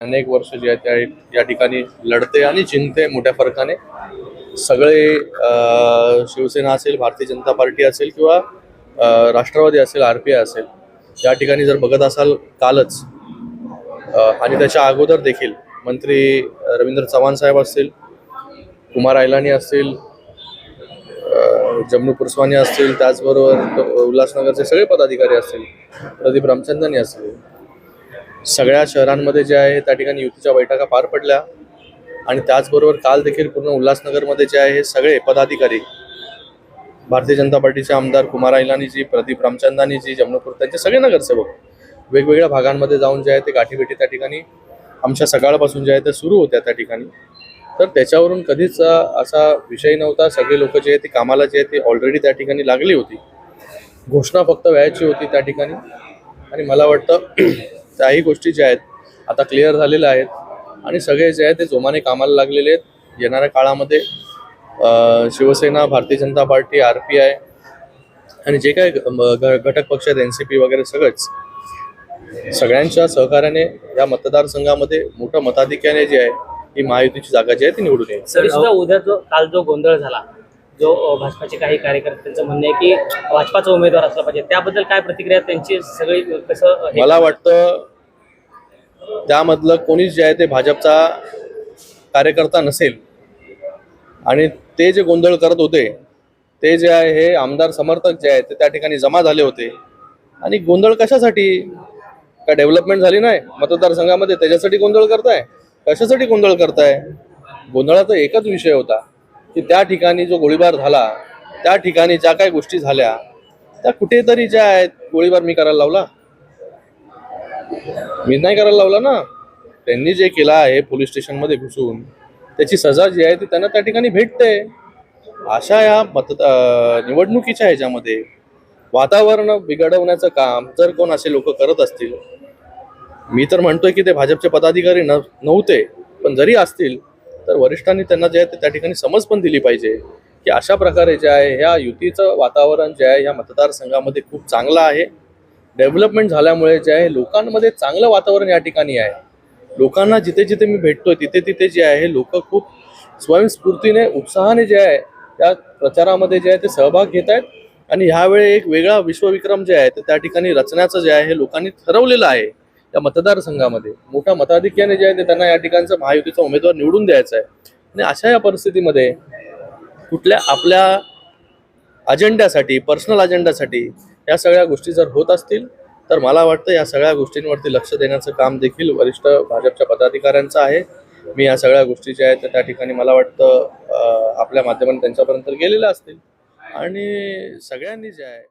अनेक वर्ष जे आहे त्या या ठिकाणी लढते आणि जिंकते मोठ्या फरकाने. सगळे शिवसेना असेल भारतीय जनता पार्टी असेल किंवा राष्ट्रवादी असेल आर पी आय असेल या ठिकाणी जर बघत असाल कालच आणि त्याच्या अगोदर देखील मंत्री रवींद्र चव्हाण साहेब असतील कुमार आयलानी असतील जम्मू पुरस्वानी असतील त्याचबरोबर उल्हासनगरचे सगळे पदाधिकारी असतील प्रदीप रामचंदनी असतील सगळ्या शहरांमध्ये जे आहे त्या ठिकाणी युतीच्या बैठका पार पडल्या. आणि त्याचबरोबर काल देखील पूर्ण उल्हासनगरमध्ये जे आहे हे सगळे पदाधिकारी भारतीय जनता पार्टीचे आमदार कुमार ऐलानीजी प्रदीप रामचंदानीजी जमनपूर त्यांचे सगळे नगरसेवक वेगवेगळ्या भागांमध्ये जाऊन जे आहे ते गाठीभेटी त्या ठिकाणी आमच्या सकाळपासून जे आहे ते सुरू होत्या त्या ठिकाणी. तर त्याच्यावरून कधीच असा विषय नव्हता. सगळे लोक जे आहे ते कामाला जे आहे ते ऑलरेडी त्या ठिकाणी लागली होती. घोषणा फक्त व्हायची होती त्या ठिकाणी. आणि मला वाटतं त्याही गोष्टी ज्या आहेत आता क्लिअर झालेल्या आहेत. आणि सगळे जे आहे ते जोमाने कामाला लागलेले आहेत. येणाऱ्या काळामध्ये अ, Shivsena Bharatiya Janata party R P I आणि जे काय घटक पक्ष आहेत एन सी पी वगैरे सगळंच सगळ्यांच्या सहकार्याने या मतदारसंघामध्ये मोठं मताधिक्याने जे आहे ही महायुतीची जागा जी आहे ती निवडून येईल. उद्या जो काल जो गोंधळ झाला जो भाजपाचे काही कार्यकर्त्यांचं म्हणणं आहे की भाजपाचा उमेदवार असला पाहिजे. त्याबद्दल काय प्रतिक्रिया त्यांची? सगळी कसं मला वाटतं त्यामधलं कोणीच जे आहे ते भाजपचा कार्यकर्ता नसेल. आणि ते जे गोंधळ करत होते ते जे आहे हे आमदार समर्थक जे आहेत ते त्या ठिकाणी जमा झाले होते. आणि गोंधळ कशासाठी? काय डेव्हलपमेंट झाली नाही? मतदारसंघामध्ये त्याच्यासाठी गोंधळ करताय? कशासाठी गोंधळ करताय? गोंधळाचा एकच विषय होता. की त्या ठिकाणी जो गोळीबार झाला त्या ठिकाणी ज्या काही गोष्टी झाल्या त्या कुठेतरी ज्या आहेत गोळीबार मी करायला लावला? मी नाही करायला लावला ना. त्यांनी जे केलं आहे पोलीस स्टेशनमध्ये घुसून त्याची सजा जी आहे ती त्यांना त्या ठिकाणी भेटते. अशा या मत निवडणुकीच्या ह्याच्यामध्ये वातावरण बिघडवण्याचं काम जर कोण असे लोक करत असतील मी तर म्हणतोय की ते भाजपचे पदाधिकारी न नव्हते पण जरी असतील तर वरिष्ठांनी त्यांना जे आहे ते त्या ठिकाणी समज पण दिली पाहिजे की अशा प्रकारे जे आहे ह्या युतीचं वातावरण जे आहे ह्या मतदारसंघामध्ये खूप चांगलं आहे. डेव्हलपमेंट झाल्यामुळे जे आहे लोकांमध्ये चांगलं वातावरण या ठिकाणी आहे. लोकांना जिथे जिथे मी भेटतोय तिथे तिथे जे आहे लोक खूप स्वयंस्फूर्तीने उत्साहाने जे आहे त्या प्रचारामध्ये जे आहे ते सहभाग घेत आहेत. आणि ह्यावेळी एक वेगळा विश्वविक्रम जे आहे ते त्या ठिकाणी रचण्याचं जे आहे हे लोकांनी ठरवलेलं आहे. या मतदारसंघामध्ये. मोठ्या मताधिक्याने जे आहे ते त्यांना या ठिकाणचा महायुतीचा उमेदवार निवडून द्यायचा आहे. आणि अशा या परिस्थितीमध्ये कुठल्या आपल्या अजेंड्यासाठी पर्सनल अजेंड्यासाठी या सगळ्या गोष्टी जर होत असतील तर मला वाटतं या सगळ्या गोष्टींवरती लक्ष देण्याचं काम देखील वरिष्ठ भाजपच्या पदाधिकाऱ्यांचं आहे. मी या सगळ्या गोष्टी ज्या आहेत त्या त्या ठिकाणी मला वाटतं आपल्या माध्यमाने त्यांच्यापर्यंत गेलेल्या असतील. आणि सगळ्यांनी जे आहे